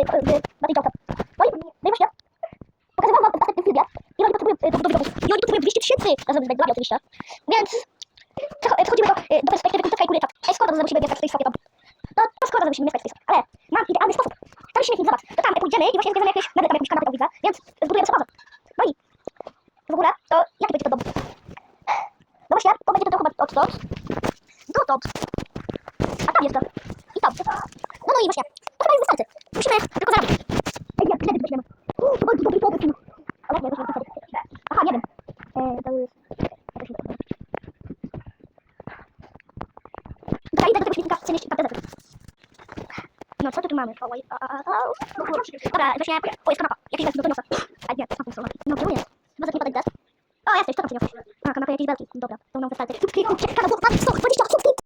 y, na tej działce. No i, no i właśnie, pokazywałam wam w następnym filmie, ile oni potrzebują y, do budowy domów. I oni potrzebują 200 tysięcy razem z węglami oczywiście. Więc przecho- y, przechodzimy do, y, do perspektywy końca i góry czat. Ej, szkoda, że musimy mieszkać w tej sobie tam. To, to że musimy mieszkać w tej sobie. Ale mam idealny sposób. Tam śmietnik, zobacz. To tam pójdziemy i właśnie zbierzemy jakieś meble, tam jakąś kanapę tam widzę, więc zbudujemy sobie. No i w ogóle, to jaki będzie to dom? No właśnie, to będzie to chyba odtąd. Dotąd. A tam jeszcze. I tam. No no i właśnie. To chyba jest wystarczy. Musimy tylko zarobić. Ej, jak kredyt weźmiemy. Uuu, to będzie dobry pomysł. Ale nie, weźmiemy kredyt. Aha, wiem. Eee, to jest... Dobra, idę do tego śmietnika przenieść tam prezent. No co tu tu mamy? O, oj, a, a, a, a. Dobra, właśnie, o, jest kanapa. Jakiś belki, no to niosę. A nie, to są. No, to nie. Chyba za nie podać des. O, jesteś, co tam przyniosłeś? A, kanapę jakieś belki. Dobra, to nam wystarczy. Kanał